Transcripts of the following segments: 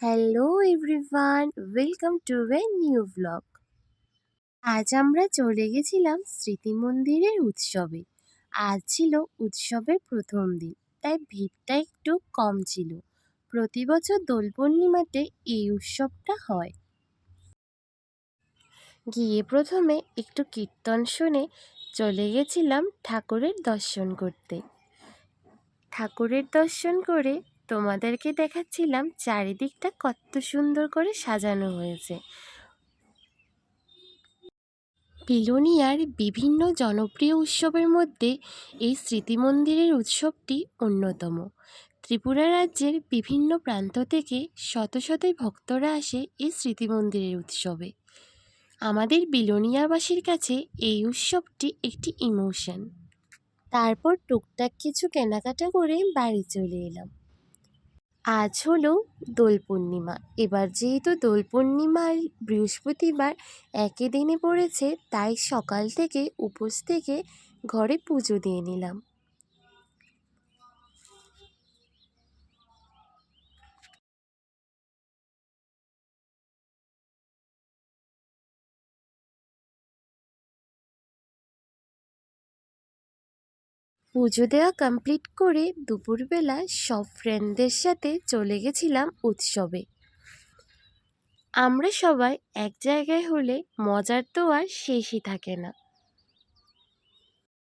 Hello everyone welcome to a new blog আজ আমরা চলে গেছিলাম স্মৃতি মন্দিরের উৎসবে। আজ ছিল উৎসবের প্রথম দিন, তাই ভিড়টা একটু কম ছিল। প্রতি বছর দোল পূর্ণিমাতে এই উৎসবটা হয়। গিয়ে প্রথমে একটু কীর্তন শুনে চলে গেছিলাম ঠাকুরের দর্শন করতে। ঠাকুরের দর্শন করে তোমাদেরকে দেখাচ্ছিলাম চারিদিকটা কত সুন্দর করে সাজানো হয়েছে। পিলোনিয়ার বিভিন্ন জনপ্রিয় উৎসবের মধ্যে এই স্মৃতি মন্দিরের উৎসবটি অন্যতম। ত্রিপুরা রাজ্যের বিভিন্ন প্রান্ত থেকে শত শত ভক্তরা আসে এই স্মৃতি মন্দিরের উৎসবে। আমাদের বিলোনিয়াবাসীর কাছে এই উৎসবটি একটি ইমোশন। তারপর টুকটাক কিছু কেনাকাটা করে বাড়ি চলে এলাম। আজ হলো দোল পূর্ণিমা। এবার যেহেতু দোল পূর্ণিমার বৃহস্পতিবার একই দিনে পড়েছে, তাই সকাল থেকে উপোস থেকে ঘরে পুজো দিয়ে নিলাম। পুজো দেওয়া কমপ্লিট করে দুপুরবেলা সব ফ্রেন্ডদের সাথে চলে গেছিলাম উৎসবে। আমরা সবাই এক জায়গায় হলে মজার তো আর শেষই থাকে না।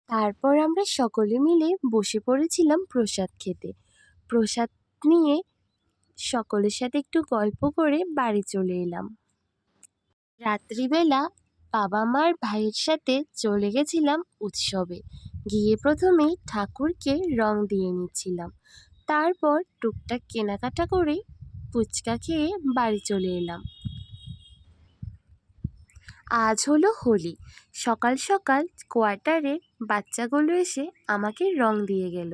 তারপর আমরা সকলে মিলে বসে পড়েছিলাম প্রসাদ খেতে। প্রসাদ নিয়ে সকলের সাথে একটু গল্প করে বাড়ি চলে এলাম। রাত্রিবেলা বাবা মার ভাইয়ের সাথে চলে গেছিলাম উৎসবে। গিয়ে প্রথমেই ঠাকুরকে রং দিয়ে নিচ্ছিলাম। তারপর টুকটাক কেনাকাটা করে ফুচকা খেয়ে বাড়ি চলে এলাম। আজ হলো হোলি। সকাল সকাল কোয়ার্টারে বাচ্চাগুলো এসে আমাকে রং দিয়ে গেল।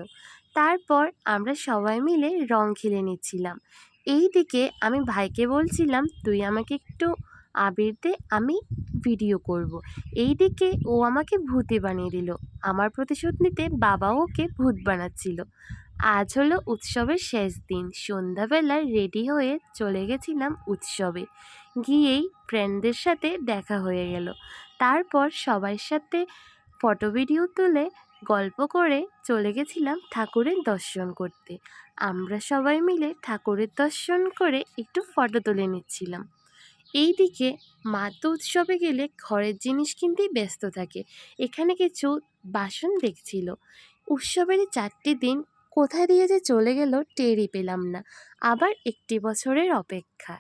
তারপর আমরা সবাই মিলে রং খেলে নিচ্ছিলাম। এই দিকে আমি ভাইকে বলছিলাম, তুই আমাকে একটু আবির দে, আমি ভিডিও করব। এই দিকে ও আমাকে ভূতে বানিয়ে দিল। আমার প্রতিশোধ নিতে বাবাও ওকে ভূত বানাচ্ছিল। আজ হলো উৎসবের শেষ দিন। সন্ধ্যাবেলা রেডি হয়ে চলে গেছিলাম উৎসবে। গিয়েই ফ্রেন্ডদের সাথে দেখা হয়ে গেল। তারপর সবার সাথে ফটো ভিডিও তুলে গল্প করে চলে গেছিলাম ঠাকুরের দর্শন করতে। আমরা সবাই মিলে ঠাকুরের দর্শন করে একটু ফটো তুলে নিচ্ছিলাম। এই দিকে মাতো উৎসবে গেলে ঘরের জিনিস কিনতেই ব্যস্ত থাকে। এখানে কিছু বাসন দেখছিল। উৎসবের চারটি দিন কোথা দিয়ে যে চলে গেল টেরই পেলাম না। আবার একটি বছরের অপেক্ষা।